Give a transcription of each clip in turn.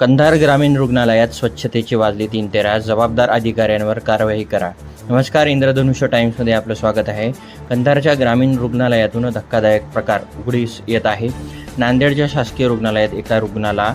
कंधार ग्रामीण रुग्णालयात स्वच्छतेची वाजली तीन तेरा. जबाबदार अधिकाऱ्यांवर कारवाई करा. नमस्कार इंद्रधनुष्य टाइम्समध्ये आपलं स्वागत आहे. कंधारच्या ग्रामीण रुग्णालयातून धक्कादायक प्रकार उघडीस येत आहे. नांदेडच्या शासकीय रुग्णालयात एका रुग्णाला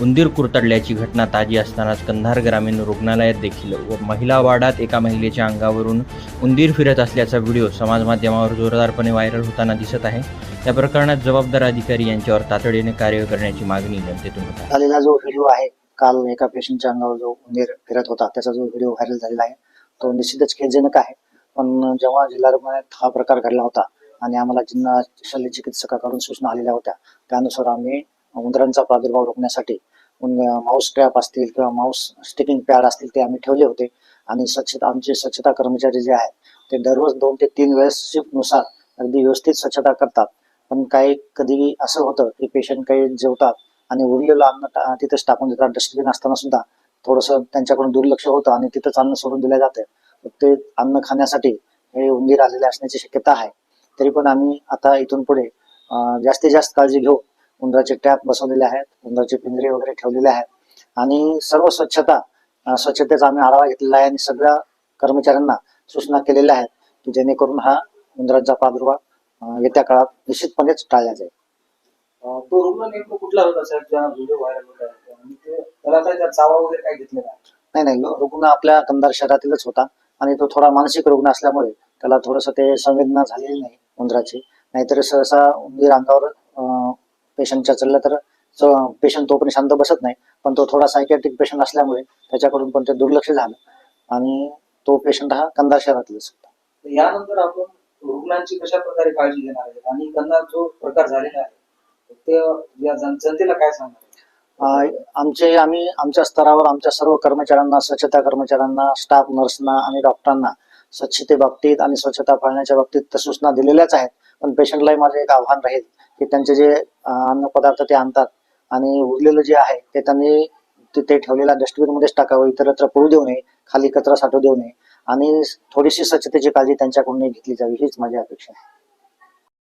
उंदीर कुरतडल्याची घटना ताजी असतानाच कंधार ग्रामीण रुग्णालयात देखील व महिला वार्डात एका महिलेच्या अंगावरून उंदीर फिरत असल्याचा व्हिडिओ समाजमाध्यमावर जोरदारपणे व्हायरल होताना दिसत आहे. या प्रकरणात जबाबदार अधिकारी यांच्यावर तातडीने कार्य करण्याची मागणी जनतेतून होत झालेला जो व्हिडिओ आहे काल एका पेशंटच्या अंगावर जो उंदीर फिरत होता त्याचा जो व्हिडिओ व्हायरल झालेला आहे तो निश्चितच खेदजनक आहे. पण जेव्हा जिल्हा रुग्णालयात हा प्रकार घडला होता आणि आम्हाला जिल्हा शल्य चिकित्सकाकडून सूचना आलेल्या होत्या त्यानुसार आम्ही उंदरांचा प्रादुर्भाव रोखण्यासाठी माऊस ट्रॅप असतील किंवा माऊस स्टिकिंग पॅड असतील ते आम्ही ठेवले होते. आणि स्वच्छता आमचे स्वच्छता कर्मचारी जे आहेत ते दररोज दोन ते तीन वेळेस शिफ्टनुसार अगदी व्यवस्थित स्वच्छता करतात. पण काही कधी असं होतं की पेशंट काही जेवतात आणि उरलेलं अन्न टा- तिथेच टाकून देतात. डस्टबिन असताना सुद्धा थोडंसं त्यांच्याकडून दुर्लक्ष होतं आणि तिथंच अन्न सोडून दिलं जातं. ते अन्न खाण्यासाठी हे उंदीर आलेले असण्याची शक्यता आहे. तरी पण आम्ही आता इथून पुढे जास्तीत जास्त काळजी घेऊ उंदराचे टॅप बसवलेले आहेत. उंदराचे पिंजरे वगैरे ठेवलेले आहेत. आणि सर्व स्वच्छता स्वच्छतेचा आम्ही आढावा घेतलेला आहे आणि सगळ्या कर्मचाऱ्यांना सूचना केलेल्या आहेत की जेणेकरून हा उंदरांचा प्रादुर्भाव येत्या काळात निश्चितपणेच टाळला जाईल. तो रुग्ण नेमकं कुठला होता साहेब ज्या व्हिडिओ व्हायरल होत. त्याला काय चावा वगैरे काय घेतलेला नाही नाही. रुग्ण आपल्या कंधार शहरातीलच होता आणि तो थोडा मानसिक रुग्ण असल्यामुळे त्याला थोडस ते संवेदना झालेली नाही उंदराची. नाहीतर सहसा उंदीर अंगावर पेशंटच्या चाललं तर पेशंट तोपर्यंत शांत बसत नाही पण तो थोडा सायकॅट्रिक पेशंट असल्यामुळे त्याच्याकडून पण ते दुर्लक्ष झालं. आणि तो पेशंट हा कंधार शहरातीलच होता. यानंतर आपण रुग्णांची कशा प्रकारे काळजी घेणार आहेत? आणि त्यांना जो प्रकार झालेला आहे ते या जन- जनतेला काय सांगणार आमचे आम्ही आमच्या स्तरावर आमच्या सर्व कर्मचाऱ्यांना स्वच्छता कर्मचाऱ्यांना स्टाफ नर्सना आणि डॉक्टरांना स्वच्छतेबाबतीत आणि स्वच्छता पाळण्याच्या बाबतीत तर सूचना दिलेल्याच आहेत. पण पेशंटलाही माझं एक आव्हान राहील की त्यांचे जे अं, अन्नपदार्थ ते आणतात आणि उरलेलं जे आहे ते त्यांनी तिथे ठेवलेल्या डस्टबिन मध्येच टाकावं इतरत्र पडू देऊ नये खाली कचरा साठवू देऊ नये. आणि थोडीशी स्वच्छतेची काळजी त्यांच्याकडून घेतली जावी हीच माझी अपेक्षा आहे.